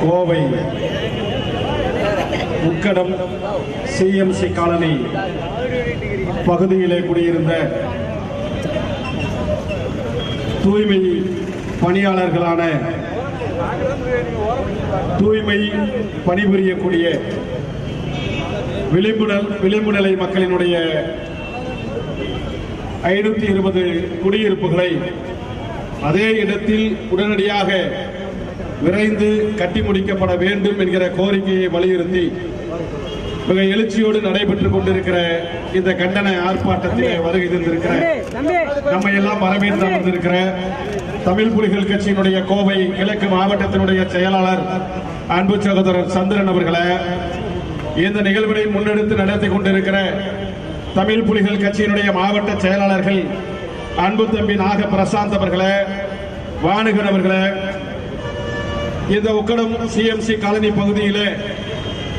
Kovai Ukkadam CMC colony பகுதியிலே குடியிருந்த தூய்மை பணியாளர்களான தூய்மை பணிபுரியக்கூடிய விளிம்புடல் விளிம்புநிலை மக்களினுடைய ஐநூற்றி இருபது குடியிருப்புகளை அதே இடத்தில் உடனடியாக விரைந்து கட்டி முடிக்கப்பட வேண்டும் என்கிற கோரிக்கையை வலியுறுத்தி மிக எழுச்சியோடு நடைபெற்றுக் கொண்டிருக்கிற இந்த கண்டன ஆர்ப்பாட்டத்திலே வருகை தந்திருக்கிற நம்ம எல்லாம் வரவேற்று அமர்ந்திருக்கிற தமிழ் புலிகள் கட்சியினுடைய கோவை கிழக்கு மாவட்டத்தினுடைய செயலாளர் அன்பு சகோதரர் சந்திரன் அவர்களே இந்த நிகழ்வினை முன்னெடுத்து நடத்தி கொண்டிருக்கிற தமிழ் புலிகள் கட்சியினுடைய மாவட்ட செயலாளர்கள் அன்பு தம்பி நாக பிரசாந்த் அவர்களே வானுகன் அவர்களே இந்த உக்கடம் சிஎம்சி காலனி பகுதியில்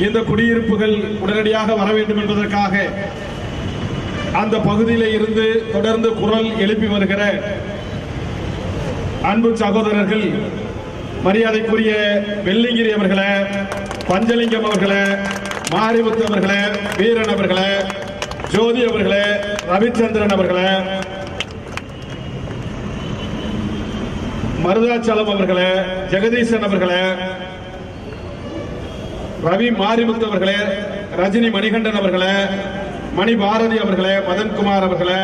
இந்த குடியிருப்புகள் உடனடியாக வர வேண்டும் என்பதற்காக அந்த பகுதியில் இருந்து தொடர்ந்து குரல் எழுப்பி வருகிற அன்பு சகோதரர்கள் மரியாதைக்குரிய வெள்ளிங்கிரி அவர்களே பஞ்சலிங்கம் அவர்களே மாரிமுத்து அவர்களே வீரன் அவர்களே ஜோதி அவர்களே ரவிச்சந்திரன் அவர்களே மருதாச்சலம் அவர்களே ஜெகதீசன் அவர்களே ரவி மாரிமுத்து அவர்களே ரஜினி மணிகண்டன் அவர்களே மணி பாரதி அவர்களே மதன்குமார் அவர்களே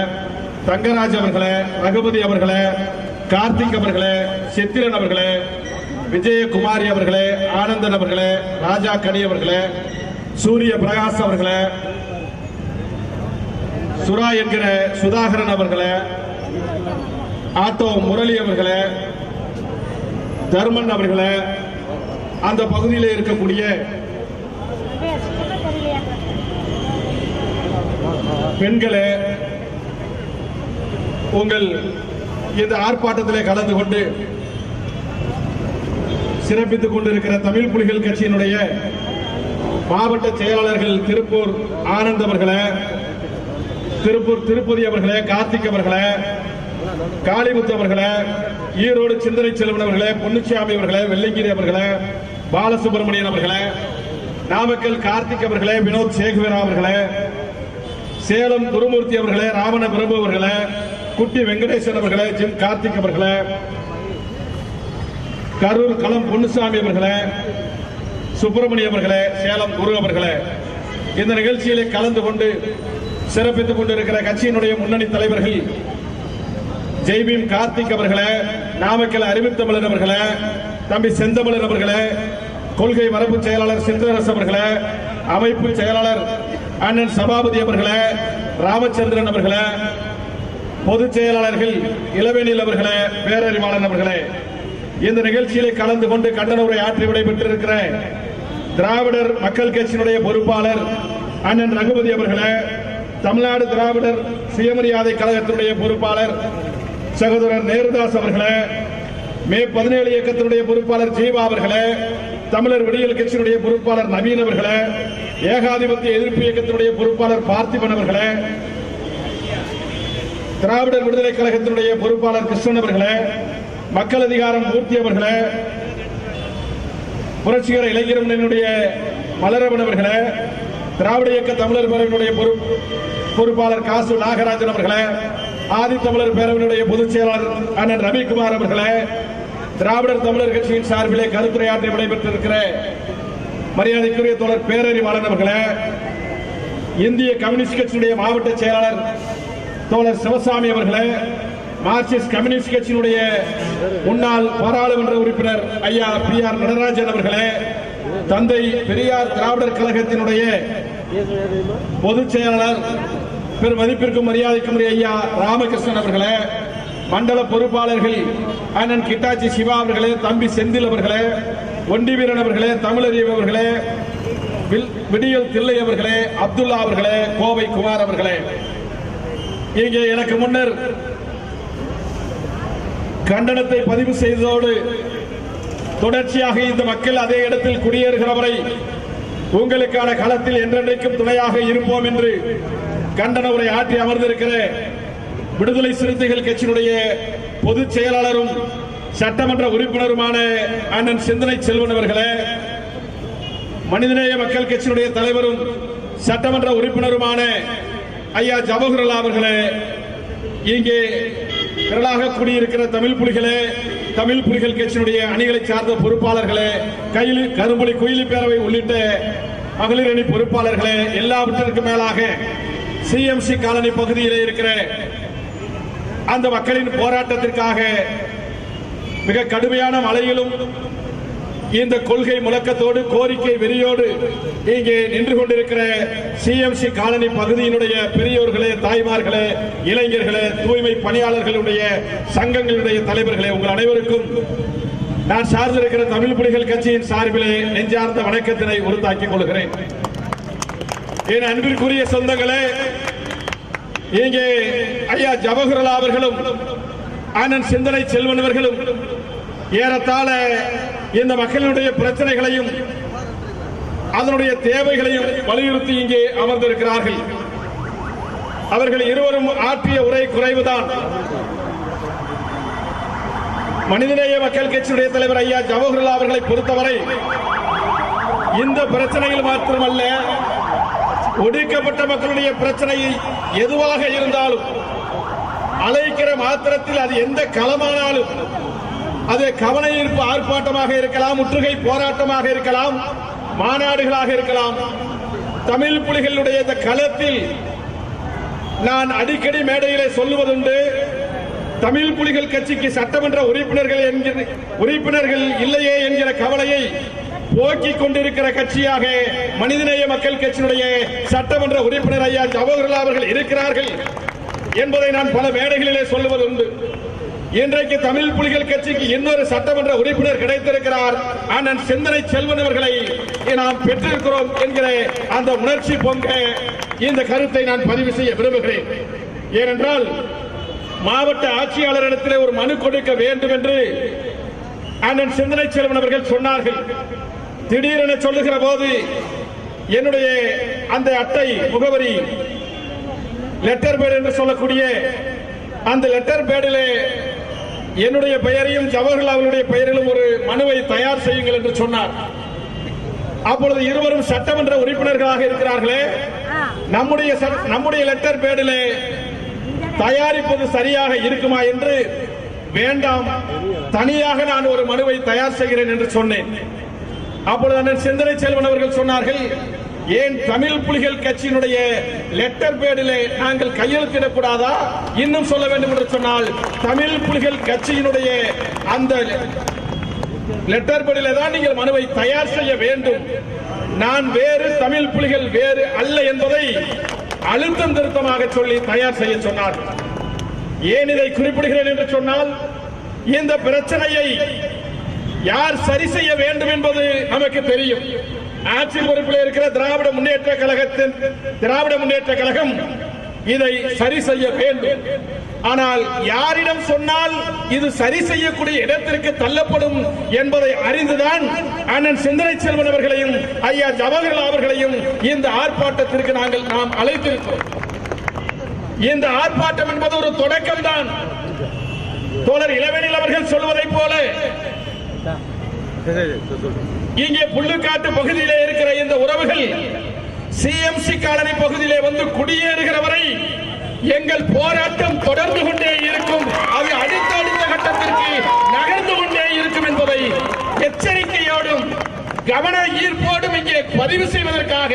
தங்கராஜ் அவர்களே ரகுபதி அவர்களே கார்த்திக் அவர்களே சித்திரன் அவர்களே விஜயகுமாரி அவர்களே ஆனந்தன் அவர்களே ராஜா கனி அவர்களே சூரிய பிரகாஷ் அவர்களே சுரா என்கிற சுதாகரன் அவர்களே ஆட்டோ முரளி அவர்களே தர்மன் அவர்களை அந்த பகுதியில் இருக்கக்கூடிய பெண்களே உங்கள் இந்த ஆர்ப்பாட்டத்திலே கலந்து கொண்டு சிறப்பித்துக் கொண்டிருக்கிற தமிழ் புலிகள் கட்சியினுடைய மாவட்ட செயலாளர்கள் திருப்பூர் ஆனந்த் அவர்களே திருப்பூர் திருப்பதி அவர்களே கார்த்திக் அவர்களே காளிமுத்து அவர்களே ஈரோடு சிந்தனை செல்வன் அவர்களே பொன்னுச்சாமி அவர்களே வெள்ளங்கிரி அவர்களே பாலசுப்ரமணியன் அவர்களே நாமக்கல் கார்த்திக் அவர்களே வினோத் சேகுவரா அவர்களே சேலம் குருமூர்த்தி அவர்களே ராவண பிரபு அவர்களே குட்டி வெங்கடேசன் அவர்களே ஜிம் கார்த்திக் அவர்களே கரூர் களம் பொன்னுசாமி அவர்களே சுப்பிரமணிய அவர்களே சேலம் குரு அவர்களே. இந்த நிகழ்ச்சியிலே கலந்து கொண்டு சிறப்பித்துக் கொண்டிருக்கிற கட்சியினுடைய முன்னணி தலைவர்கள் ஜெய்பீம் கார்த்திக் அவர்களை நாமக்கல் அறிவித்தமிழன் அவர்களை தம்பி செந்தமிழன் அவர்களை கொள்கை மரபு செயலாளர் சிந்தரசு அவர்களை அமைப்பு செயலாளர் அண்ணன் சபாபதி அவர்களை ராமச்சந்திரன் அவர்களை பொதுச் செயலாளர்கள் இளவேனில் அவர்களே பேரறிவாளன் அவர்களே இந்த நிகழ்ச்சியிலே கலந்து கொண்டு கண்டன உரை ஆற்றி விடைபெற்றிருக்கிற திராவிடர் மக்கள் கட்சியினுடைய பொறுப்பாளர் அண்ணன் ரகுபதி அவர்களே தமிழ்நாடு திராவிடர் சுயமரியாதை கழகத்தினுடைய பொறுப்பாளர் சகோதரர் நேருதாஸ் அவர்களே மே பதினேழு இயக்கத்தினுடைய பொறுப்பாளர் ஜீவா அவர்களே தமிழர் விடியல் கட்சியினுடைய பொறுப்பாளர் நவீன் அவர்களே ஏகாதிபத்திய எதிர்ப்பு இயக்கத்தினுடைய பொறுப்பாளர் பார்த்திபன் அவர்களே திராவிடர் விடுதலை கழகத்தினுடைய பொறுப்பாளர் கிருஷ்ணன் அவர்களே மக்கள் அதிகாரம் மூர்த்தி அவர்களே புரட்சிகர இளைஞர் முன்னணியினுடைய மலரவன் அவர்களே திராவிட இயக்க தமிழர் பேரவையினுடைய பொறுப்பாளர் காசு நாகராஜன் அவர்களே ஆதித்தமிழர் பேரவையினுடைய பொதுச் செயலாளர் அண்ணன் ரவிக்குமார் அவர்களே திராவிடர் தமிழர் கட்சியின் சார்பிலே கருத்துரையாற்றி விடைபெற்றிருக்கிற மரியாதைக்குரிய தோழர் பேரறிவாளர் அவர்களே இந்திய கம்யூனிஸ்ட் கட்சியினுடைய மாவட்ட செயலாளர் தோழர் சிவசாமி அவர்களே மார்க்சிஸ்ட் கம்யூனிஸ்ட் கட்சியினுடைய முன்னாள் பாராளுமன்ற உறுப்பினர் ஐயா பி ஆர் நடராஜன் அவர்களே தந்தை பெரியார் திராவிடர் கழகத்தினுடைய பொதுச் செயலாளர் பெரும் மதிப்பிற்கும் மரியாதைக்கும் ஐயா ராமகிருஷ்ணன் அவர்களே மண்டல பொறுப்பாளர்கள் அண்ணன் கிட்டாச்சி சிவா அவர்களே தம்பி செந்தில் அவர்களே ஒண்டி வீரன் அவர்களே தமிழறிவு அவர்களே வில்- விடியல் தில்லை அவர்களே அப்துல்லா அவர்களே கோவை குமார் அவர்களே. இங்கே எனக்கு முன்னர் கண்டனத்தை பதிவு செய்ததோடு தொடர்ச்சியாக இந்த மக்கள் அதே இடத்தில் குடியேறுகிறவரை உங்களுக்கான களத்தில் என்றென்றைக்கும் துணையாக இருப்போம் என்று கண்டன உரை ஆற்றி அமர்ந்திருக்கிற விடுதலை சிறுத்தைகள் கட்சியினுடைய பொதுச் செயலாளரும் சட்டமன்ற உறுப்பினருமான அண்ணன் சிந்தனை செல்வன் அவர்களே மனிதநேய மக்கள் கட்சியினுடைய தலைவரும் சட்டமன்ற உறுப்பினருமான ஐயா ஜவஹர்லால் அவர்களே இங்கே திரளாக கூடியிருக்கிற தமிழ் புலிகளே தமிழ் புலிகள் கட்சியினுடைய அணிகளை சார்ந்த பொறுப்பாளர்களே கையில் கரும்புலி குயிலி பேரவை உள்ளிட்ட மகளிர் அணி பொறுப்பாளர்களே எல்லாவற்றிற்கும் மேலாக சிஎம்சி காலனி பகுதியிலே இருக்கிற அந்த மக்களின் போராட்டத்திற்காக மிக கடுமையான மழையிலும் இந்த கொள்கை முழக்கத்தோடு கோரிக்கை வெறியோடு இங்கே நின்று கொண்டிருக்கிற சிஎம்சி காலனி பகுதியினுடைய பெரியோர்களே தாய்மார்களே இளைஞர்களே தூய்மை பணியாளர்களுடைய சங்கங்களுடைய தலைவர்களே உங்கள் அனைவருக்கும் நான் சார்ந்திருக்கிற தமிழ் புலிகள் கட்சியின் சார்பிலே நெஞ்சார்ந்த வணக்கத்தினை உறுத்தாக்கிக் கொள்கிறேன். என் அன்பிற்குரிய சொந்தங்களே இங்கே ஐயா ஜவஹர்லால் அவர்களும் அண்ணன் சிந்தனை செல்வன் அவர்களும் ஏறத்தாழ இந்த மக்களுடைய பிரச்சனைகளையும் அதனுடைய தேவைகளையும் வலியுறுத்தி இங்கே அமர்ந்திருக்கிறார்கள். அவர்கள் இருவரும் ஆற்றிய உரை குறைவுதான். மனிதநேய மக்கள் கட்சியுடைய தலைவர் ஐயா ஜவஹர்லால் அவர்களை பொறுத்தவரை இந்த பிரச்சனையில் மாத்திரமல்ல ஒடுக்கப்பட்ட மக்களுடைய பிரச்சனையை எதுவாக இருந்தாலும் அழைக்கிற மாத்திரத்தில் அது எந்த களமானாலும் அது கவன ஈர்ப்பு ஆர்ப்பாட்டமாக இருக்கலாம் முற்றுகை போராட்டமாக இருக்கலாம் மாநாடுகளாக இருக்கலாம். தமிழ் புலிகளுடைய இந்த களத்தில் நான் அடிக்கடி மேடையிலே சொல்லுவதுண்டு தமிழ் புலிகள் கட்சிக்கு சட்டமன்ற உறுப்பினர்கள் என்கிற உறுப்பினர்கள் இல்லையே என்கிற கவலையை போக்கிக் கொண்டிருக்கிற கட்சியாக மனிதநேய மக்கள் கட்சியினுடைய சட்டமன்ற உறுப்பினர் ஐயா ஜவஹர்லால் அவர்கள் இருக்கிறார்கள் என்பதை நான் பல மேடைகளிலே சொல்லுவதுண்டு இன்றைக்கு தமிழ் புலிகள் கட்சிக்கு இன்னொரு சட்டமன்ற உறுப்பினர் கிடைத்திருக்கிறார் அண்ணன் சிந்தனை செல்வன் அவர்களை நாம் பெற்றிருக்கிறோம் என்கிற அந்த உணர்ச்சி பொங்க இந்த கருத்தை நான் பதிவு செய்ய விரும்புகிறேன். ஏனென்றால் மாவட்ட ஆட்சியாளரிடத்திலே ஒரு மனு கொடுக்க வேண்டும் என்று அண்ணன் சிந்தனை செல்வன் அவர்கள் சொன்னார்கள். திடீரென சொல்லுகிற போது என்னுடைய அந்த அட்டை முகவரி லெட்டர் பேட் என்று சொல்லக்கூடிய அந்த லெட்டர் பேடிலே என்னுடைய பெயரையும் ஜவஹர்லால் அவருடைய பெயரிலும் ஒரு மனுவை தயார் செய்யுங்கள் என்று சொன்னார். அப்பொழுது இருவரும் சட்டமன்ற உறுப்பினர்களாக இருக்கிறார்களே. நம்முடைய நம்முடைய லெட்டர் பேடிலே தயாரிப்பது சரியாக இருக்குமா என்று வேண்டாம். தனியாக நான் ஒரு மனுவை தயார் செய்கிறேன் என்று சொன்னேன். அப்பொழுது அண்ணன் சிந்தனை செல்வன் அவர்கள் சொன்னார்கள் ஏன் தமிழ் புலிகள் கட்சியினுடைய லெட்டர் பேடிலே நாங்கள் கையெழுத்திடக்கூடாதா? இன்னும் சொல்ல வேண்டும் என்று சொன்னால் தமிழ் புலிகள் கட்சியினுடைய அந்த லெட்டர் பேடிலே தான் நீங்கள் மனுவை தயார் செய்ய வேண்டும். நான் வேறு தமிழ் புலிகள் வேறு அல்ல என்பதை அழுத்தம் திருத்தமாக சொல்லி தயார் செய்ய சொன்னார். ஏன் இதை குறிப்பிடுகிறேன் என்று சொன்னால் இந்த பிரச்சனையை யார் சரி செய்ய வேண்டும் என்பது நமக்கு தெரியும். ஆட்சி பொறுப்பில் இருக்கிற திராவிட முன்னேற்ற கழகத்தின் திராவிட முன்னேற்ற கழகம் இதை சரி செய்ய வேண்டும். ஆனால் யாரிடம் சொன்னால் இது சரி செய்யக்கூடிய இடத்திற்கு தள்ளப்படும் என்பதை அறிந்துதான் அண்ணன் சிந்தனை செல்வன் அவர்களையும் ஐயா ஜவஹர்லால் அவர்களையும் இந்த ஆர்ப்பாட்டத்திற்கு நாங்கள் நாம் அழைத்திருக்கிறோம். இந்த ஆர்ப்பாட்டம் என்பது ஒரு தொடக்கம் தான் தோழர் இளவேனில் அவர்கள் சொல்வதைப் போல இங்கே புல்லுக்காட்டு பகுதியிலே இருக்கிற இந்த உறவுகள் சிஎம்சி காலனி பகுதியிலே வந்து குடியேறுகிற வரை எங்கள் போராட்டம் தொடர்ந்து கொண்டே இருக்கும். அது அடுத்த அடுத்த கட்டத்திற்கு நகர்ந்து கொண்டே இருக்கும் என்பதை எச்சரிக்கையோடும் கவன ஈர்ப்போடும் இங்கே பதிவு செய்வதற்காக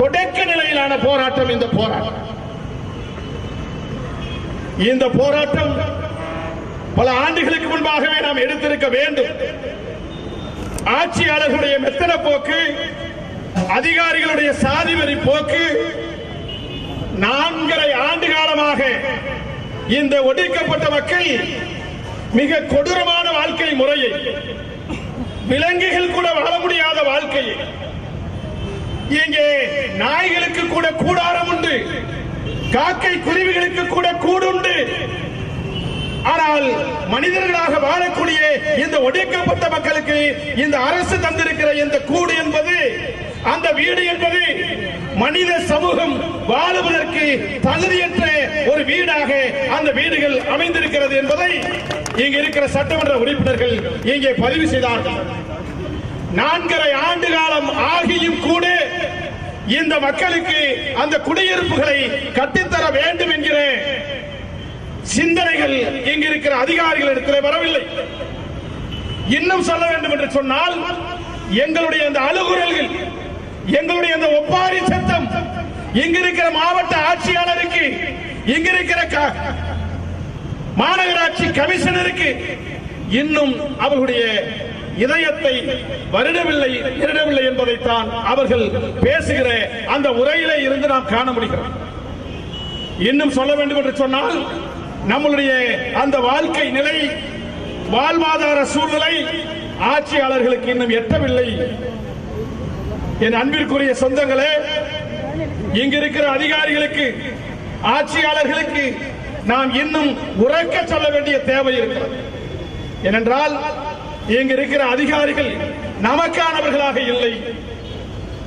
தொடக்க நிலையிலான போராட்டம் இந்த போராட்டம். இந்த போராட்டம் பல ஆண்டுகளுக்கு முன்பாகவே நாம் எடுத்திருக்க வேண்டும். ஆட்சியாளர்களுடைய மெத்தன போக்கு அதிகாரிகளுடைய சாதிவரி போக்கு நான்கரை ஆண்டு காலமாக இந்த ஒடுக்கப்பட்ட மக்கள் மிக கொடூரமான வாழ்க்கை முறையை விலங்குகள் கூட வாழ முடியாத வாழ்க்கையை இங்கே நாய்களுக்கு கூட கூடாரம் உண்டு காக்கை குருவிகளுக்கு கூட கூடுண்டு ஆனால் மனிதர்களாக வாழக்கூடிய இந்த ஒடுக்கப்பட்ட மக்களுக்கு இந்த அரசு தந்திருக்கிற இந்த கூடு என்பது அந்த வீடு என்பது மனித சமூகம் வாழுவதற்கு தகுதியற்ற ஒரு வீடாக அந்த வீடுகள் அமைந்திருக்கிறது என்பதை இங்கு இருக்கிற சட்டமன்ற உறுப்பினர்கள் இங்கே பதிவு செய்தார்கள். நான்கரை ஆண்டு காலம் ஆகியும் கூட இந்த மக்களுக்கு அந்த குடியிருப்புகளை கட்டித்தர வேண்டும் என்கிற சிந்தனைகள் இங்கு இருக்கிற அதிகாரிகளிடத்தில் வரவில்லை. இன்னும் சொல்ல வேண்டும் என்று சொன்னால் எங்களுடைய அந்த அலுகுரல்கள் எங்களுடைய அந்த ஒப்பாரி சத்தம் இங்க இருக்கிற மாவட்ட ஆட்சியாளருக்கு இங்க இருக்கிற மாநகராட்சி கமிஷனருக்கு இன்னும் அவர்களுடைய இதயத்தை வருடவில்லை இருடவில்லை என்பதைத்தான் அவர்கள் பேசுகிற அந்த உரையிலே இருந்து நாம் காண முடிகிறோம் இன்னும் சொல்ல வேண்டும் என்று சொன்னால் நம்மளுடைய அந்த வாழ்க்கை நிலை வாழ்வாதார சூழ்நிலை ஆட்சியாளர்களுக்கு இன்னும் எட்டவில்லை. என் அன்பிற்குரிய சொந்தங்களே இங்க இருக்கிற அதிகாரிகளுக்கு ஆட்சியாளர்களுக்கு நாம் இன்னும் உறக்க சொல்ல வேண்டிய தேவை இருக்கிறது. ஏனென்றால் இங்க இருக்கிற அதிகாரிகள் நமக்கானவர்களாக இல்லை.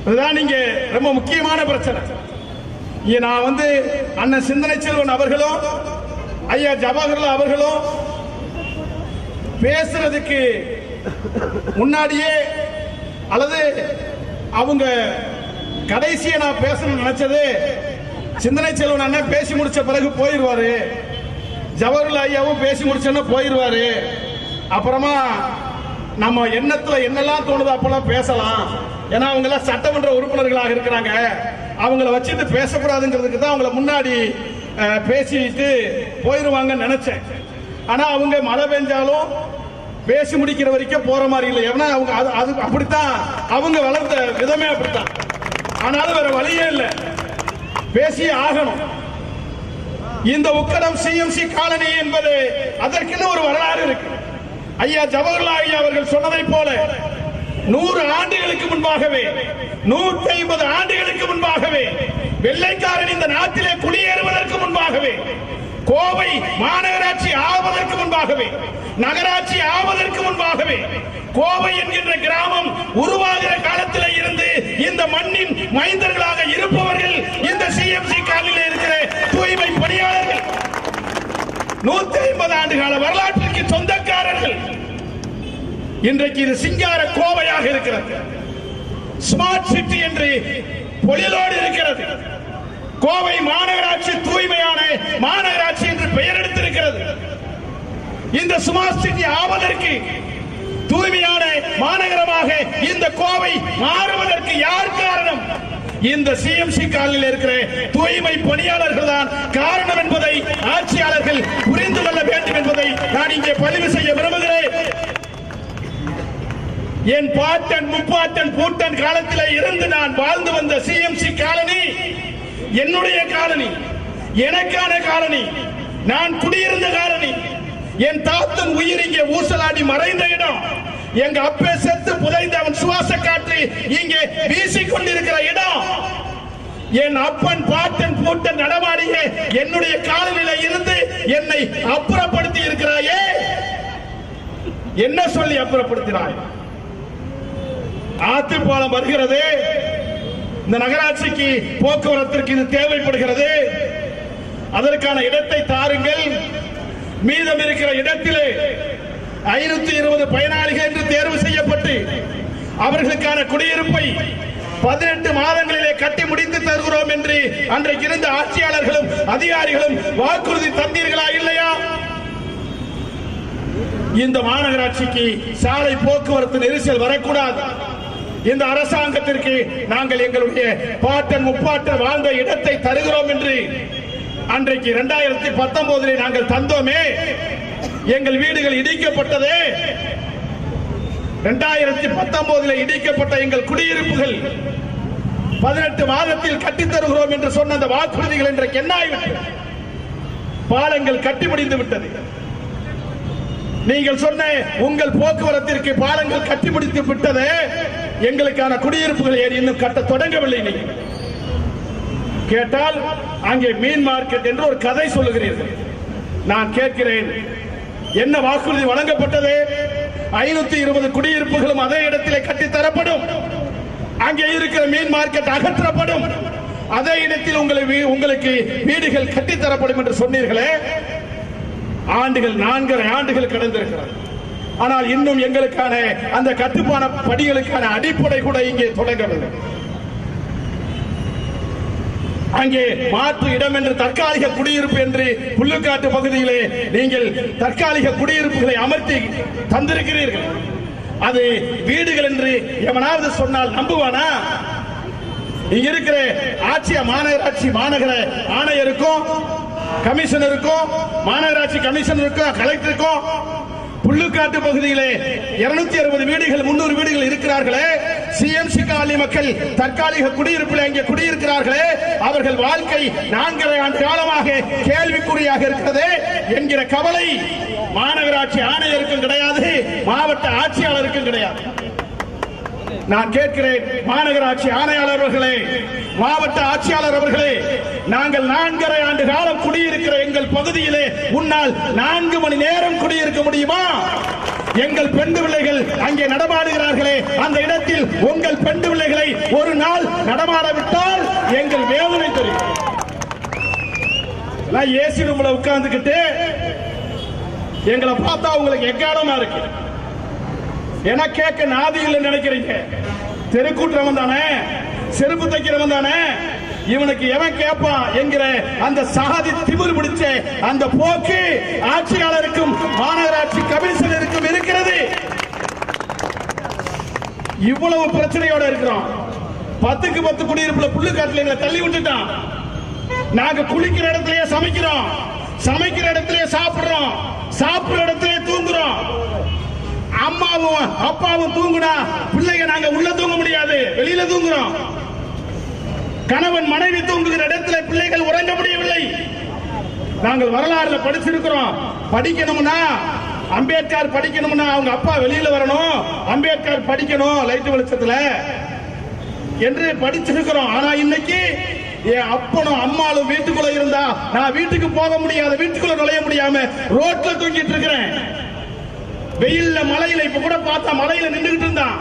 இதுதான் இங்க ரொம்ப முக்கியமான பிரச்சனை. நான் வந்து அண்ணன் சிந்தனை செல்வன் அவர்களும் ஐயா ஜவஹர்லால் அவர்களும் பேசுறதுக்கு முன்னாடியே அல்லது அவங்க கடைசியை நான் பேசணும்னு நினைச்சது சிந்தனை செல்வன் அண்ணன் பேசி முடிச்ச பிறகு போயிடுவாரு ஜவஹர்லால் ஐயாவும் பேசி முடிச்சோன்னா போயிடுவாரு அப்புறமா நம்ம எண்ணத்துல என்னெல்லாம் தோணுதோ அப்பெல்லாம் பேசலாம். ஏன்னா அவங்க எல்லாம் சட்டமன்ற உறுப்பினர்களாக இருக்கிறாங்க. அவங்கள வச்சுட்டு பேசக்கூடாதுங்கிறதுக்கு தான் அவங்கள முன்னாடி பேசிட்டு போயிடுவாங்கன்னு நினைச்சேன். ஆனா அவங்க மழை பெஞ்சாலும் பேசி முடிக்கிற வரைக்கும் போற மாதிரி இல்லை. ஏன்னா அவங்க அது அது அப்படித்தான். அவங்க வளர்ந்த விதமே அப்படித்தான். ஆனாலும் வேற வழியே இல்லை. பேசியே ஆகணும். இந்த உக்கடம் சிஎம்சி காலனி என்பது அதற்குன்னு ஒரு வரலாறு இருக்கு. ஐயா ஜவஹர்லால் ஐயா அவர்கள் சொன்னதைப் போல நூறு ஆண்டுகளுக்கு முன்பாகவே நூற்றி ஐம்பது ஆண்டுகளுக்கு முன்பாகவே வெள்ளைக்காரன் இந்த நாட்டிலே முன்பாகவே கோவை மாநகராட்சி ஆவதற்கு முன்பாகவே நகராட்சி ஆவதற்கு முன்பாகவே கோவை என்கின்ற கிராமம் உருவாகிற காலத்தில் இருந்து இந்த மண்ணின் மைந்தர்களாக இருப்பவர்கள் இந்த சிஎம்சி காலில் இருக்கிற தூய்மை பணியாளர்கள். நூத்தி ஐம்பது ஆண்டு கால வரலாற்றிற்கு சொந்தக்காரர்கள். இன்றைக்கு இது சிங்கார கோவையாக இருக்கிறது. ஸ்மார்ட் சிட்டி என்று பொழிலோடு இருக்கிறது. கோவை மாநகராட்சி தூய்மையான மாநகராட்சி என்று பெயர் எடுத்திருக்கிறது. இந்த ஸ்மார்ட் சிட்டி ஆவதற்கு தூய்மையான மாநகரமாக இந்த கோவை மாறுவதற்கு யார் காரணம்? இந்த சிஎம்சி காலில் இருக்கிற தூய்மை பணியாளர்கள் தான் காரணம் என்பதை ஆட்சியாளர்கள் புரிந்து கொள்ள வேண்டும் என்பதை நான் இங்கே பதிவு செய்ய விரும்புகிறேன். என் பாட்டன் முப்பாட்டன் பூட்டன் காலத்தில் இருந்து நான் வாழ்ந்து வந்த சிஎம்சி காலனி என்னுடைய காலனி எனக்கான காலனி நான் குடியிருந்த காலனி என் தாத்தன் உயிர் இங்கே ஊசலாடி மறைந்த இடம் எங்க அப்பே செத்து புதைந்த அவன் சுவாச காற்று இங்கே வீசிக் கொண்டிருக்கிற இடம். என் அப்பன் பாட்டன் கூட்டன் நடமாடிய என்னுடைய காலநிலை இருந்து என்னை அப்புறப்படுத்தி இருக்கிறாயே. என்ன சொல்லி அப்புறப்படுத்தினாய்? ஆத்துப்பாலம் வருகிறது. இந்த நகராட்சிக்கு போக்குவரத்திற்கு இது தேவைப்படுகிறது. அதற்கான இடத்தை தாருங்கள். மீதம் இருக்கிற இடத்திலே ஐநூத்தி இருபது பயனாளிகள் என்று தேர்வு செய்யப்பட்டு அவர்களுக்கான குடியிருப்பை பதினெட்டு மாதங்களிலே கட்டி முடித்து தருகிறோம் என்று அன்றைக்கு இருந்த ஆட்சியாளர்களும் அதிகாரிகளும் வாக்குறுதி தந்தீர்களா இல்லையா? இந்த மாநகராட்சிக்கு சாலை போக்குவரத்து நெரிசல் வரக்கூடாது. இந்த அரசாங்கத்திற்கு நாங்கள் எங்களுடைய பாட்டன் முப்பாட்டன் வாழ்ந்த இடத்தை தருகிறோம் என்று அன்றைக்கு இரண்டாயிரத்தி பத்தொன்பதுல நாங்கள் தந்தோமே. எங்கள் வீடுகள் இடிக்கப்பட்டதே. இரண்டாயிரத்தி பத்தொன்பதுல இடிக்கப்பட்ட எங்கள் குடியிருப்புகள் பதினெட்டு மாதத்தில் கட்டி தருகிறோம் என்று சொன்ன அந்த வாக்குறுதிகள் இன்றைக்கு என்ன ஆகிவிட்டது பாலங்கள் கட்டி முடிந்து விட்டது. நீங்கள் சொன்ன உங்கள் போக்குவரத்திற்கு பாலங்கள் கட்டி முடித்து விட்டது. எங்களுக்கான குடியிருப்புகள் ஏறி இன்னும் கட்ட தொடங்கவில்லை நீங்கள் கேட்டால் அங்கே மீன் மார்க்கெட் என்று ஒரு கதை சொல்லுகிறீர்கள். நான் கேட்கிறேன் என்ன வாக்குறுதி வழங்கப்பட்டது? ஐநூத்தி இருபது குடியிருப்புகளும் அதே இடத்திலே கட்டித்தரப்படும் அங்கே இருக்கிற மீன் மார்க்கெட் அகற்றப்படும். அதே இடத்தில் உங்களை வீ- உங்களுக்கு வீடுகள் கட்டித்தரப்படும் என்று சொன்னீர்களே. ஆண்டுகள் நான்கரை ஆண்டுகள் கடந்திருக்கிறது. ஆனால் இன்னும் எங்களுக்கான அந்த கட்டுமான படிகளுக்கான அடிப்படை கூட இங்கே தொடங்கவில்லை. அங்கே மாற்று இடம் என்று தற்காலிக குடியிருப்பு என்று புல்லுக்காட்டு பகுதியிலே நீங்கள் தற்காலிக குடியிருப்புகளை அமர்த்தி தந்திருக்கிறீர்கள். அது வீடுகள் என்று எவனாவது சொன்னால் நம்புவானா? இங்க இருக்கிற ஆட்சிய மாநகராட்சி மாநகர ஆணையருக்கும் கமிஷனருக்கும் மாநகராட்சி கமிஷனருக்கும் கலெக்டருக்கும் புள்ளுக்காட்டு பகுதியிலே 260 அறுபது வீடுகள் முன்னூறு வீடுகள் இருக்கிறார்களே. சிஎம்சி காலனி மக்கள் தற்காலிக குடியிருப்பில் அங்கே குடியிருக்கிறார்களே. அவர்கள் வாழ்க்கை நான்கரை ஆண்டு காலமாக கேள்விக்குறியாக இருக்கிறது என்கிற கவலை மாநகராட்சி ஆணையருக்கும் கிடையாது மாவட்ட ஆட்சியாளருக்கும் கிடையாது. நான் கேட்கிறேன் மாநகராட்சி ஆணையாளர் அவர்களே மாவட்ட ஆட்சியாளர் அவர்களே நாங்கள் நான்கரை ஆண்டு காலம் குடியிருக்கிற எங்கள் பகுதியிலே உன்னால் நான்கு மணி நேரம் குடியிருக்க முடியுமா? எங்கள் பெண் பிள்ளைகள் அங்கே நடமாடுகிறார்களே அந்த இடத்தில் உங்கள் பெண் பிள்ளைகளை ஒரு நாள் நடமாடவிட்டால் எங்கள் வேதனை தெரியும். நான் ஏசி ரூம்ல உட்கார்ந்துக்கிட்டு எங்களை பார்த்தா உங்களுக்கு எக்காலமா இருக்கு? என கேட்க நாதி இல்லை நினைக்கிறீங்க. தெருக்கூட்டுறவன் தானே? செருப்பு தைக்கிறவன் தானே? இவனுக்கு எவன் கேட்பான் என்கிற அந்த சாதி திமிர் பிடிச்ச அந்த போக்கு ஆட்சியாளருக்கும் மாநகராட்சி கமிஷனருக்கும் இருக்கிறது. இவ்வளவு பிரச்சனையோட இருக்கிறோம். பத்துக்கு பத்து குடியிருப்புல புல்லு காட்டுல எங்களை தள்ளி விட்டுட்டான். நாங்க குளிக்கிற இடத்துலயே சமைக்கிறோம். சமைக்கிற இடத்துலயே சாப்பிடுறோம். சாப்பிடுற இடத்துலயே தூங்குறோம். அம்மாவும் அப்பாவும் தூங்குனா பிள்ளைங்க நாங்க உள்ள தூங்க முடியாது. வெளியில தூங்குறோம். கணவன் மனைவி தூங்குகிற இடத்துல பிள்ளைகள் உறங்க முடியவில்லை. நாங்கள் வரலாறுல படிச்சிருக்கிறோம். படிக்கணும்னா அம்பேத்கர் படிக்கணும்னா அவங்க அப்பா வெளியில வரணும். அம்பேத்கர் படிக்கணும் லைட் வெளிச்சத்துல. என்று படிச்சிருக்கிறோம். ஆனா இன்னைக்கு என் அப்பனும் அம்மாளும் வீட்டுக்குள்ள இருந்தா நான் வீட்டுக்கு போக முடியாத வீட்டுக்குள்ள நுழைய முடியாம ரோட்ல தூங்கிட்டு இருக்கிறேன். வெயில்ல மலையில இப்ப கூட பார்த்தா மலையில நின்றுகிட்டு இருந்தான்.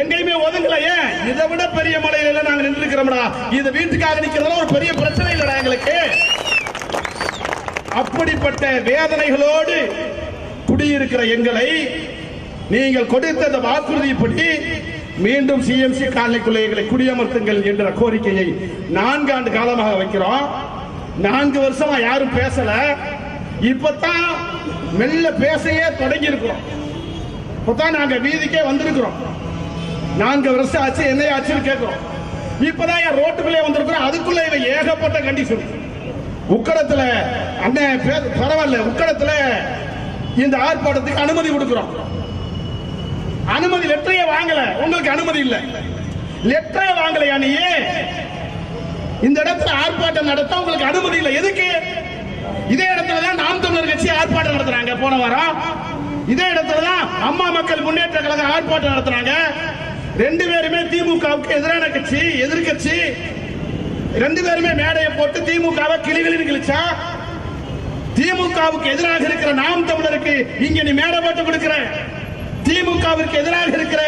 எங்கேயுமே ஒதுங்கல ஏன்? இதை விட பெரிய மலையில நாங்க நின்று இருக்கிறோம்டா இது வீட்டுக்காக நிக்கிறதுல ஒரு பெரிய பிரச்சனை இல்லடா எங்களுக்கு. அப்படிப்பட்ட வேதனைகளோடு குடியிருக்கிற எங்களை நீங்கள் கொடுத்த அந்த வாக்குறுதிப்படி மீண்டும் சிஎம்சி காலனிக்குள்ளே எங்களை குடியமர்த்துங்கள் என்ற கோரிக்கையை நான்கு ஆண்டு காலமாக வைக்கிறோம். நான்கு வருஷமா யாரும் பேசல. இப்பதான் மெல்ல பேசையே தொடங்கி இருக்கிறோம் இப்பதான் நாங்க வீதிக்கே வந்திருக்கிறோம். நான்கு வருஷம் ஆச்சு என்ன ஆச்சுன்னு கேட்கிறோம். இப்பதான் என் ரோட்டுக்குள்ளே வந்திருக்கிறோம். அதுக்குள்ள இவன் ஏகப்பட்ட கண்டிஷன் உக்கடத்துல அண்ணன் பரவாயில்ல உக்கடத்துல இந்த ஆர்ப்பாட்டத்துக்கு அனுமதி கொடுக்கிறோம். அனுமதி லெட்டரையே வாங்கல. உங்களுக்கு அனுமதி இல்லை. லெட்டரே வாங்கலையா நீ இந்த இடத்துல ஆர்ப்பாட்டம் நடத்த உங்களுக்கு அனுமதி இல்லை. எதுக்கு? இதே இடத்துல தான் நாம் தமிழர் கட்சி ஆர்ப்பாட்டம் நடத்துறாங்க. போன வாரம் இதே இடத்துல தான் அம்மா மக்கள் முன்னேற்ற கழகம் ஆர்ப்பாட்டம் நடத்துறாங்க. ரெண்டு பேருமே திமுகவுக்கு எதிரான கட்சி எதிர்க்கட்சி ரெண்டு பேருமே மேடையை போட்டு திமுகவை கிளிகளின் கிழிச்சா திமுகவுக்கு எதிராக இருக்கிற நாம் தமிழருக்கு இங்க நீ மேடை போட்டு கொடுக்கிற. திமுகவிற்கு எதிராக இருக்கிற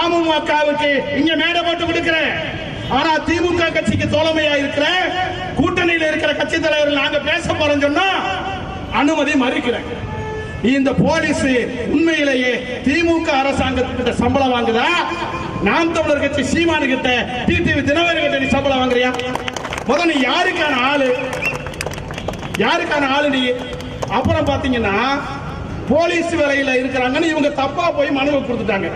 அமமுகவுக்கு இங்க மேடை போட்டு கொடுக்கிற. ஆனா திமுக கட்சிக்கு தோழமையா இருக்கிற கட்சி தலைவர்கள் நாங்க பேச போறோம் சொன்னா அனுமதி மறுக்கிறேன் இந்த போலீஸ் உண்மையிலேயே திமுக அரசாங்கத்துக்கிட்ட சம்பளம் வாங்குதா? நாம் தமிழர் கட்சி சீமானு கிட்ட டிடிவி தினகரன் கிட்ட நீ சம்பளம் வாங்குறியா? முதல்ல நீ யாருக்கான ஆளு? யாருக்கான ஆளு நீ? அப்புறம் பாத்தீங்கன்னா போலீஸ் வேலையில இருக்கிறாங்கன்னு இவங்க தப்பா போய் மனுவை கொடுத்துட்டாங்க.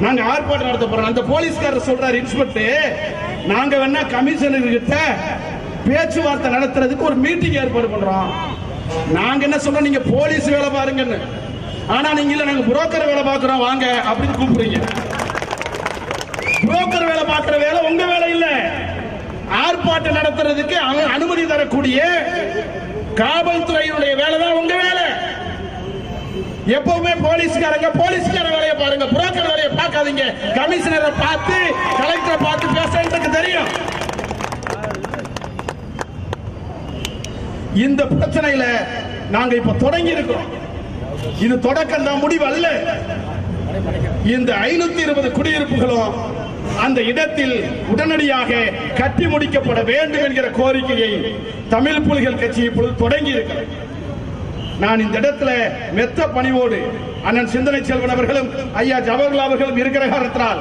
நாங்க ஆர்ப்பாட்டம் நடத்த போறோம். அந்த போலீஸ்காரர் சொல்றாரு இன்ஸ்பெக்டர் நாங்க வேணா கமிஷனர் கிட்ட பேச்சுவார்த்தை நடத்துறதுக்கு ஒரு மீட்டிங் ஏற்பாடு பண்றோம். நாங்க என்ன சொல்றோம் நீங்க போலீஸ் வேலை பாருங்கன்னு. ஆனா நீங்க இல்ல நாங்க புரோக்கர் வேலை பாக்குறோம் வாங்க அப்படின்னு கூப்பிடுறீங்க. புரோக்கர் வேலை பார்க்கிற வேலை உங்க வேலை இல்ல. ஆர்ப்பாட்டம் நடத்துறதுக்கு அனு- அனுமதி தரக்கூடிய காவல்துறையினுடைய வேலை தான் உங்க வேலை. எப்பவுமே போலீஸ்காரங்க போலீஸ்கார வேலையை பாருங்க. புரோக்கர் வேலையை பார்க்காதீங்க. கமிஷனரை பார்த்து கலெக்டரை பார்த்து பேச எனக்கு தெரியும் இந்த பிரச்சனையில நாங்க இப்ப தொடங்கி இருக்கிறோம். இது தொடக்கம் தான் முடிவு அல்ல இந்த ஐநூத்தி இருபது குடியிருப்புகளும் அந்த இடத்தில் உடனடியாக கட்டி முடிக்கப்பட வேண்டும் என்கிற கோரிக்கையை தமிழ் புலிகள் கட்சி இப்பொழுது தொடங்கி இருக்கிறது. நான் இந்த இடத்துல மெத்த பணிவோடு அண்ணன் சிந்தனை செல்வன் அவர்களும் ஐயா ஜவஹர்லால் அவர்களும் இருக்கிற காரணத்தினால்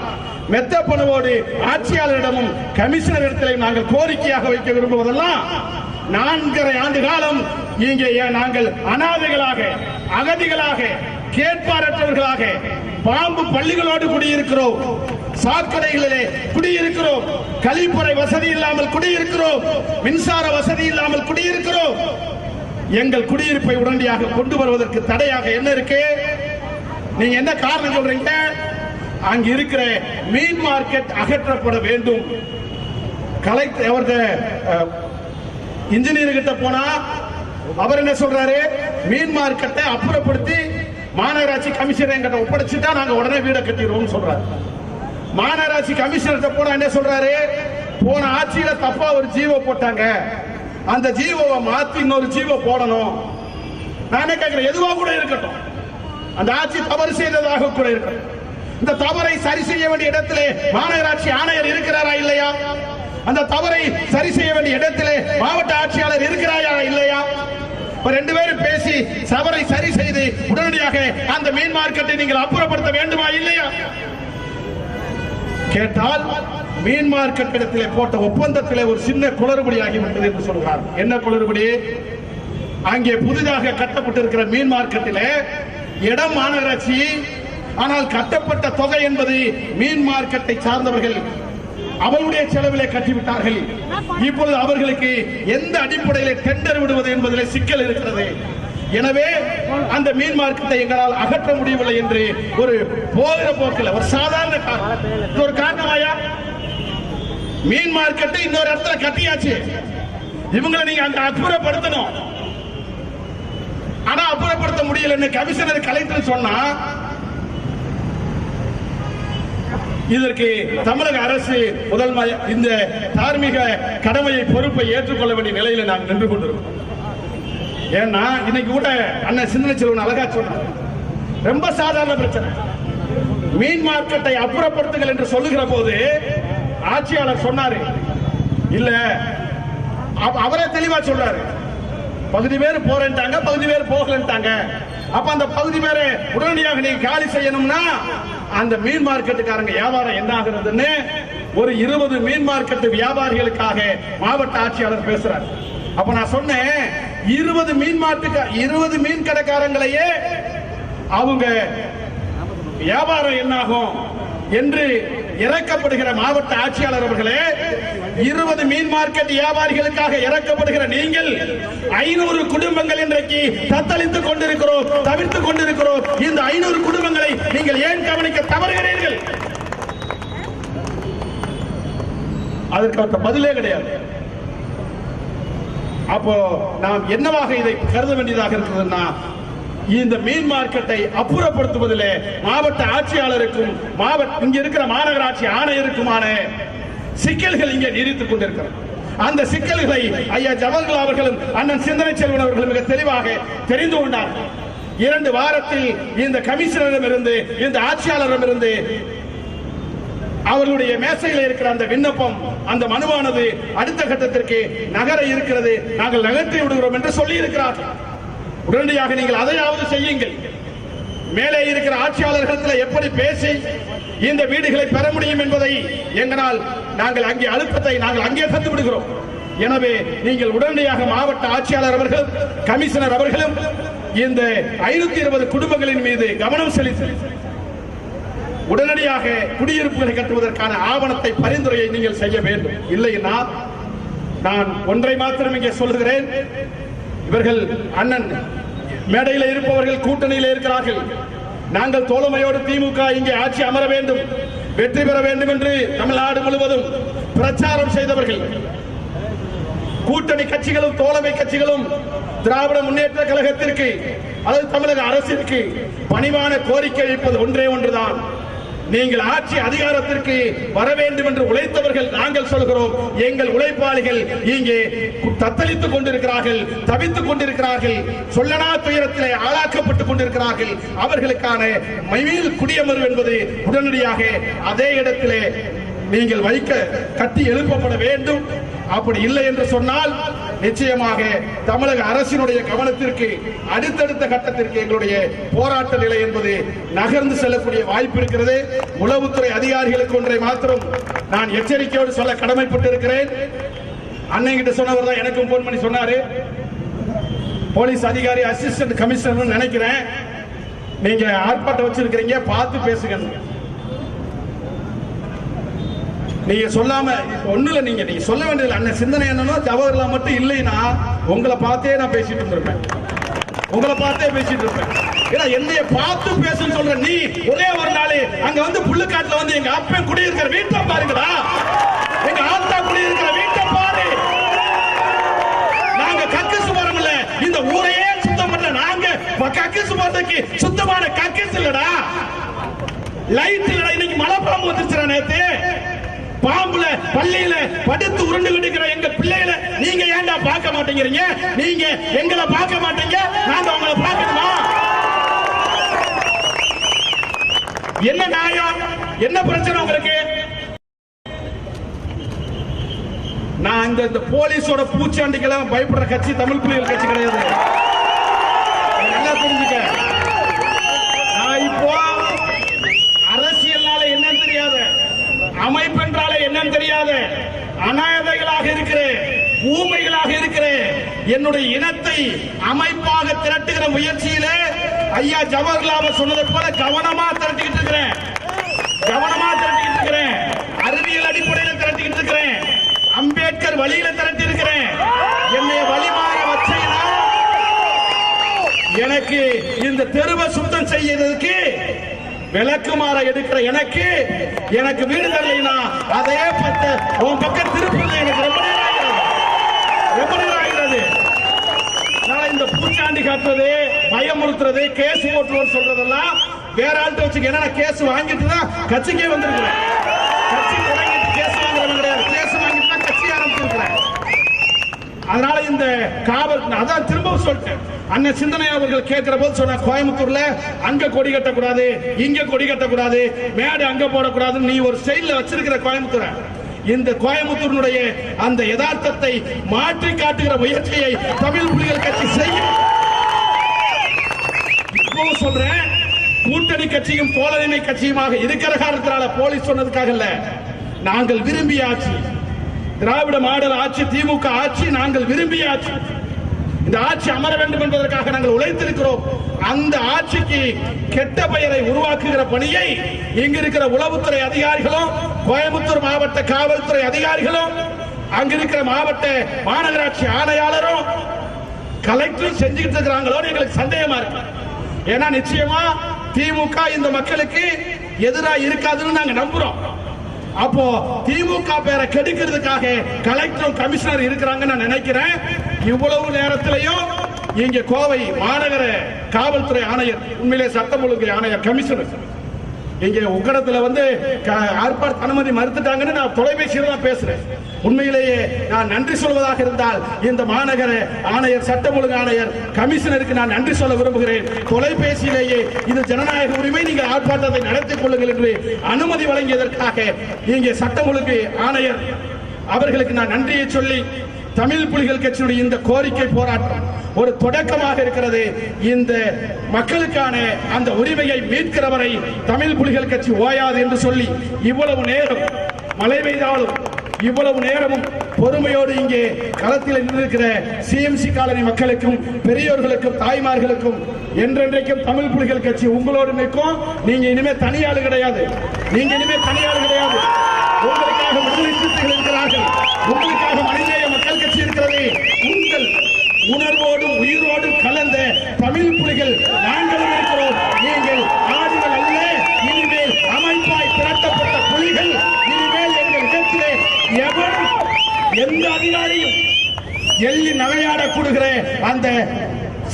மெத்த பணிவோடு ஆட்சியாளரிடமும் கமிஷனரிடத்திலும் நாங்கள் கோரிக்கையாக வைக்க விரும்புவதெல்லாம் நான்கரை ஆண்டு காலம் இங்கே நாங்கள் அனாதைகளாக அகதிகளாக கேட்பாரற்றவர்களாக பாம்பு பள்ளிகளோடு குடியிருக்கிறோம். சாக்கடைகளிலே குடியிருக்கிறோம். கழிப்பறை வசதி இல்லாமல் குடியிருக்கிறோம். மின்சார வசதி இல்லாமல் குடியிருக்கிறோம். எங்கள் குடியிருப்பை உடனடியாக கொண்டு வருவதற்கு தடையாக என்ன இருக்கு? நீங்க என்ன காரணம் சொல்றீங்க? அங்க இருக்கிற மீன் மார்க்கெட் அகற்றப்பட வேண்டும். கலை அவர்கிட்ட இன்ஜினியர் கிட்ட போனா அவர் என்ன சொல்றாரு? மீன் மார்க்கெட்டை அப்புறப்படுத்தி மாநகராட்சி கமிஷனர் எங்கிட்ட ஒப்படைச்சுட்டா நாங்க உடனே வீடை கட்டிடுவோம் சொல்றாரு. மாநகராட்சி கமிஷனர் போனா என்ன சொல்றாரு? போன ஆட்சியில தப்பா ஒரு ஜீவோ போட்டாங்க. அந்த ஜீவோவை மாத்தி இன்னொரு ஜீவோ போடணும். நானே கேட்கிறேன் எதுவா கூட இருக்கட்டும். அந்த ஆட்சி தவறு செய்ததாக கூட இருக்கட்டும். இந்த தவறை சரி செய்ய வேண்டிய இடத்திலே மாநகராட்சி ஆணையர் இருக்கிறாரா இல்லையா? அந்த தவறை சரி செய்ய வேண்டிய இடத்திலே மாவட்ட ஆட்சியாளர் இருக்கிறாயா இல்லையா? ரெண்டு பேரும் பேசி தவறை சரி செய்து உடனடியாக அந்த மீன் மார்க்கெட்டை நீங்கள் அப்புறப்படுத்த வேண்டுமா இல்லையா? கேட்டால் மீன் மார்க்கெட் இடத்திலே போட்ட ஒப்பந்தத்திலே ஒரு சின்ன குளறுபடி ஆகிவிட்டது என்று சொல்கிறார். என்ன குளறுபடி? அங்கே புதிதாக கட்டப்பட்டிருக்கிற மீன் மார்க்கெட்டிலே இடம் மாநகராட்சி ஆனால் கட்டப்பட்ட தொகை என்பது மீன் மார்க்கெட்டை சார்ந்தவர்கள் அவருடைய செலவிலே கட்டிவிட்டார்கள். இப்பொழுது அவர்களுக்கு எந்த அடிப்படையிலே டெண்டர் விடுவது என்பதிலே சிக்கல் இருக்கிறது. எனவே அந்த மீன் மார்க்கெட்டை எங்களால் அகற்ற முடியவில்லை என்று ஒரு போகிற போக்கில் ஒரு சாதாரண காரணம் ஒரு காரணமாயா? மீன் மார்க்கெட்டை இன்னொரு இடத்துல கட்டியாச்சு. இவங்களை நீங்க அந்த அப்புறப்படுத்தணும். ஆனா அப்புறப்படுத்த முடியலன்னு கமிஷனர் கலெக்டர் சொன்னா இதற்கு தமிழக அரசு முதல் இந்த தார்மீக கடமையை பொறுப்பை ஏற்றுக்கொள்ள வேண்டிய நிலையில நாங்கள் நின்று கொண்டிருக்கோம். ஏன்னா இன்னைக்கு கூட அண்ணன் சிந்தனை செல்வன் அழகா சொன்னார். ரொம்ப சாதாரண பிரச்சனை. மீன் மார்க்கெட்டை அப்புறப்படுத்துங்கள் என்று சொல்லுகிற போது ஆட்சியாளர் சொன்னாரு. இல்ல அவ- அவரே தெளிவா சொல்றாரு பகுதி பேர் போறேன்ட்டாங்க பகுதி பேர் போகலன்ட்டாங்க. அப்ப அந்த பகுதி பேரை உடனடியாக நீங்க காலி செய்யணும்னா அந்த மீன் மார்க்கெட்டுக்காரங்க வியாபாரம் என்ன ஆகுறதுன்னு ஒரு இருபது மீன் மார்க்கெட் வியாபாரிகளுக்காக மாவட்ட ஆட்சியாளர் பேசுறாரு. அப்ப நான் சொன்னேன் இருபது மீன் மார்க்கெட் இருபது மீன் கடைக்காரங்களையே அவங்க வியாபாரம் என்னாகும் என்று இறக்கப்படுகிற மாவட்ட ஆட்சியாளர் அவர்களே இருபது மீன் மார்க்கெட் வியாபாரிகளுக்காக இறக்கப்படுகிற நீங்கள் ஐநூறு குடும்பங்கள் இன்றைக்கு தத்தளித்துக் கொண்டிருக்கிறோம் தவிர்த்துக் கொண்டிருக்கிறோம். இந்த ஐநூறு குடும்பங்களை நீங்கள் ஏன் கவனிக்க தவறுகிறீர்கள்? அதற்கு பதிலே கிடையாது. அப்போ நாம் என்னவாக இதை கருத வேண்டியதாக இருக்கிறதுன்னா இந்த மீன் மார்க்கெட்டை அப்புறப்படுத்துவதில் மாவட்ட ஆட்சியாளருக்கும் மாவட்ட இங்க இருக்கிற மாநகராட்சி ஆணையருக்குமான சிக்கல்கள் இங்கே நீடித்துக் கொண்டிருக்கிறது. அந்த சிக்கல்களை ஐயா ஜவஹர்லால் அவர்களும் அண்ணன் சிந்தனை செல்வன் அவர்களும் மிக தெளிவாக தெரிந்து கொண்டார்கள் இரண்டு வாரத்தில் இந்த கமிஷனரிடமிருந்து இந்த ஆட்சியாளரிடமிருந்து அவர்களுடைய மேசையில் இருக்கிற அந்த விண்ணப்பம் அந்த மனுவானது அடுத்த கட்டத்திற்கு நகர இருக்கிறது. நாங்கள் நகர்த்தி விடுகிறோம் என்று சொல்லி இருக்கிறார்கள் உடனடியாக நீங்கள் அதையாவது செய்யுங்கள். மேலே இருக்கிற ஆட்சியாளர்களிடத்தில் எப்படி பேசி இந்த வீடுகளை பெற முடியும் என்பதை எங்களால் நாங்கள் அங்கே அழுத்தத்தை நாங்கள் அங்கே தந்து விடுகிறோம். எனவே நீங்கள் உடனடியாக மாவட்ட ஆட்சியாளர் அவர்கள் கமிஷனர் அவர்களும் இந்த ஐநூத்தி இருபது குடும்பங்களின் மீது கவனம் செலுத்தி உடனடியாக குடியிருப்புகளை கட்டுவதற்கான ஆவணத்தை பரிந்துரையை நீங்கள் செய்ய வேண்டும். இல்லைன்னா நான் ஒன்றை மாத்திரம் இங்கே சொல்லுகிறேன். இவர்கள் அண்ணன் மேடையில் இருப்பவர்கள் கூட்டணியில் இருக்கிறார்கள். நாங்கள் தோழமையோடு திமுக இங்கே ஆட்சி அமர வேண்டும் வெற்றி பெற வேண்டும் என்று தமிழ்நாடு முழுவதும் பிரச்சாரம் செய்தவர்கள். கூட்டணி கட்சிகளும் தோழமை கட்சிகளும் திராவிட முன்னேற்ற கழகத்திற்கு அல்லது தமிழக அரசிற்கு பணிவான கோரிக்கை வைப்பது ஒன்றே ஒன்றுதான். நீங்கள் ஆட்சி அதிகாரத்திற்கு வர வேண்டும் என்று உழைத்தவர்கள் நாங்கள் சொல்கிறோம். எங்கள் உழைப்பாளிகள் இங்கே தத்தளித்துக் கொண்டிருக்கிறார்கள் தவித்துக் கொண்டிருக்கிறார்கள் சொல்லனா துயரத்திலே ஆளாக்கப்பட்டுக் கொண்டிருக்கிறார்கள். அவர்களுக்கான மைமீல் குடியமர்வு என்பது உடனடியாக அதே இடத்திலே நீங்கள் வைக்க கட்டி எழுப்பப்பட வேண்டும். அப்படி இல்லை என்று சொன்னால் நிச்சயமாக தமிழக அரசினுடைய கவனத்திற்கு அடுத்தடுத்த கட்டத்திற்கு எங்களுடைய போராட்ட நிலை என்பது நகர்ந்து செல்லக்கூடிய வாய்ப்பு இருக்கிறது. உளவுத்துறை அதிகாரிகளுக்கு ஒன்றை மாத்திரம் நான் எச்சரிக்கையோடு சொல்ல கடமைப்பட்டிருக்கிறேன். அன்னை கிட்ட சொன்னவர் தான் எனக்கும் போன் பண்ணி சொன்னாரு. போலீஸ் அதிகாரி அசிஸ்டன்ட் கமிஷனர் நினைக்கிறேன். நீங்க ஆர்ப்பாட்டம் வச்சிருக்கிறீங்க பார்த்து பேசுங்க. நீங்க சொல்லாம ஒண்ணுல நீங்க. நீங்க சொல்ல வேண்டியது அண்ணன் சிந்தனை என்னன்னா ஜவஹர்லால் மட்டும் இல்லைன்னா உங்களை பார்த்தே நான் பேசிட்டு இருந்திருப்பேன். உங்களை பார்த்தே பேசிட்டு இருப்பேன். ஏன்னா என்னைய பார்த்து பேசுன்னு சொல்ற நீ ஒரே ஒரு நாள் அங்க வந்து புள்ளுக்காட்டுல வந்து எங்க அப்பன் குடியிருக்கிற வீட்டை பாருங்கடா. எங்க ஆத்தா குடியிருக்கிற வீட்டை பாரு. நாங்க கக்கிசு போறோம்ல இந்த ஊரையே சுத்தம் பண்ண நாங்க கக்கிசு போறதுக்கு சுத்தமான கக்கிசு இல்லடா. லைட் இல்லடா. இன்னைக்கு மழை வந்துருச்சுடா நேத்து. பாம்புல பள்ளியில படுத்து உருண்டு இருக்கிற எங்க பிள்ளைகளை நீங்க ஏன்டா பார்க்க மாட்டேங்கிறீங்க? நீங்க எங்களை பார்க்க மாட்டீங்க. நாங்க உங்களை பார்க்கணுமா? என்ன நியாயம்? என்ன பிரச்சனை உங்களுக்கு? நான் இந்த இந்த போலீஸோட பூச்சாண்டிக்கெல்லாம் பயப்படுற கட்சி தமிழ் புலிகள் கட்சி கிடையாது. நல்லா புரிஞ்சுக்க. நான் இப்போ அரசியல்னால என்னன்னு தெரியாது. அமைப்பெண் என்னன்னு தெரியாது அநாதைகளாக இருக்கிறேன் ஊமைகளாக இருக்கிறேன். என்னுடைய இனத்தை அமைப்பாக திரட்டுகிற முயற்சியில ஐயா ஜவஹர்லால் சொன்னதை போல கவனமா திரட்டிக்கிட்டு இருக்கிறேன். கவனமா திரட்டிக்கிட்டு இருக்கிறேன். அறிவியல் அடிப்படையில் திரட்டிக்கிட்டு இருக்கிறேன். அம்பேத்கர் வழியில திரட்டி இருக்கிறேன். என்னை வழிமாற வச்சீங்கன்னா எனக்கு இந்த தெருவை சுத்தம் செய்யறதுக்கு விளக்குமாற எடுக்கிற எனக்கு எனக்கு வீடு தரலைனா அதே பத்த உன் பக்கம் திருப்பது எனக்கு ரொம்ப நேரம் ஆகிறது. ஆகிறது நான் இந்த பூச்சாண்டி காட்டுறது பயமுறுத்துறது கேஸ் போட்டுருவோம் சொல்றதெல்லாம் வேற ஆள்கிட்ட வச்சுக்க ஏன்னா கேஸ் வாங்கிட்டு தான் கட்சிக்கே வந்திருக்கிறேன். கட்சி தொடங்கிட்டு கேஸ் வாங்குறவங்க கிடையாது. கேஸ் வாங்கிட்டு தான் கட்சி ஆரம்பிச்சிருக்கிறேன். அதனால இந்த காவல் அதான் திரும்பவும் சொல்லிட்டேன். அண்ணன் சிந்தனை அவர்கள் கேட்கிற போது சொன்ன கோயம்புத்தூர்ல அங்க கொடி கட்டக்கூடாது இங்க கொடி கட்டக்கூடாது மேடை அங்க போடக்கூடாதுன்னு நீ ஒரு செயல வச்சிருக்கிற கோயம்புத்தூரை. இந்த கோயம்புத்தூரினுடைய அந்த யதார்த்தத்தை மாற்றி காட்டுகிற முயற்சியை தமிழ் புலிகள் கட்சி செய்யும் இப்பவும் சொல்றேன் கூட்டணி கட்சியும் தோழமை கட்சியுமாக இருக்கிற காரணத்தினால போலீஸ் சொன்னதுக்காக இல்ல. நாங்கள் விரும்பிய ஆட்சி. திராவிட மாடல் ஆட்சி திமுக ஆட்சி நாங்கள் விரும்பிய ஆட்சி. இந்த ஆட்சி அமர வேண்டும் என்பதற்காக நாங்கள் உழைத்திருக்கிறோம். அந்த ஆட்சிக்கு கெட்ட பெயரை உருவாக்குகிற பணியை இங்க இருக்கிற உளவுத்துறை அதிகாரிகளும் கோயம்புத்தூர் மாவட்ட காவல்துறை அதிகாரிகளும் அங்கிருக்கிற மாவட்ட மாநகராட்சி ஆணையாளரும் கலெக்டரும் செஞ்சுக்கிட்டு இருக்கிறாங்களோன்னு எங்களுக்கு சந்தேகமா இருக்கு. ஏன்னா நிச்சயமா திமுக இந்த மக்களுக்கு எதிராக இருக்காதுன்னு நாங்க நம்புறோம். அப்போ திமுக பேரை கெடுக்கிறதுக்காக கலெக்டரும் கமிஷனர் இருக்கிறாங்கன்னு நான் நினைக்கிறேன். இவ்வளவு நேரத்திலையும் இங்க கோவை மாநகர காவல்துறை ஆணையர் உண்மையிலே சட்டம் ஒழுங்கு ஆணையர் கமிஷனர் இங்க உக்கடத்துல வந்து க- ஆர்ப்பாட்ட அனுமதி மறுத்துட்டாங்கன்னு நான் தொலைபேசியில் தான் பேசுறேன். உண்மையிலேயே நான் நன்றி சொல்வதாக இருந்தால் இந்த மாநகர ஆணையர் சட்டம் ஒழுங்கு ஆணையர் கமிஷனருக்கு நான் நன்றி சொல்ல விரும்புகிறேன். தொலைபேசியிலேயே இது ஜனநாயக உரிமை நீங்கள் ஆர்ப்பாட்டத்தை நடத்திக் கொள்ளுங்கள் என்று அனுமதி வழங்கியதற்காக இங்கே சட்டம் ஒழுங்கு ஆணையர் அவர்களுக்கு நான் நன்றியை சொல்லி தமிழ் புலிகள் கட்சியுடைய இந்த கோரிக்கை போராட்டம் ஒரு தொடக்கமாக இருக்கிறது. இந்த மக்களுக்கான அந்த உரிமையை மீட்கிறவரை தமிழ் புலிகள் கட்சி ஓயாது என்று சொல்லி இவ்வளவு நேரம் மழை பெய்தாலும் இவ்வளவு நேரமும் பொறுமையோடு இங்கே களத்தில் நின்றிருக்கிற சிஎம்சி காலனி மக்களுக்கும் பெரியோர்களுக்கும் தாய்மார்களுக்கும் என்றென்றைக்கும் தமிழ் புலிகள் கட்சி உங்களோடு நிற்கும். நீங்க இனிமே தனியாளு கிடையாது. நீங்க இனிமே தனியாள் கிடையாது. உங்களுக்காக விடுதலை சிறுத்தைகள் இருக்கிறார்கள் உங்களுக்காக மனிதநேய மக்கள் கட்சி இருக்கிறது உங்கள் உணர்வோடும் உயிரோடும் கலந்த தமிழ் புலிகள் இருக்கிறோம். நீங்கள் ஆடுகள் அல்ல. இனிமேல் அமைப்பாய் திரட்டப்பட்ட புலிகள் இனிமேல் எங்கள் இடத்திலே எவரும் எந்த அதிகாரியும் எள்ளி நகையாட கூடுகிற அந்த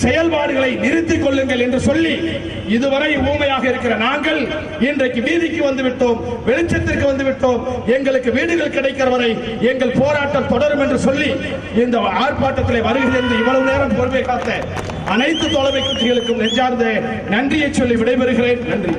செயல்பாடுகளை நிறுத்திக் கொள்ளுங்கள் என்று சொல்லி இதுவரை ஊமையாக இருக்கிற நாங்கள் இன்றைக்கு வீதிக்கு வந்து விட்டோம் வெளிச்சத்திற்கு வந்துவிட்டோம். எங்களுக்கு வீடுகள் கிடைக்கிற வரை எங்கள் போராட்டம் தொடரும் என்று சொல்லி இந்த ஆர்ப்பாட்டத்தில் வருகிறேன் என்று இவ்வளவு நேரம் பொறுமை காத்த அனைத்து தொலைமை கட்சிகளுக்கும் நெஞ்சார்ந்த நன்றியை சொல்லி விடைபெறுகிறேன். நன்றி.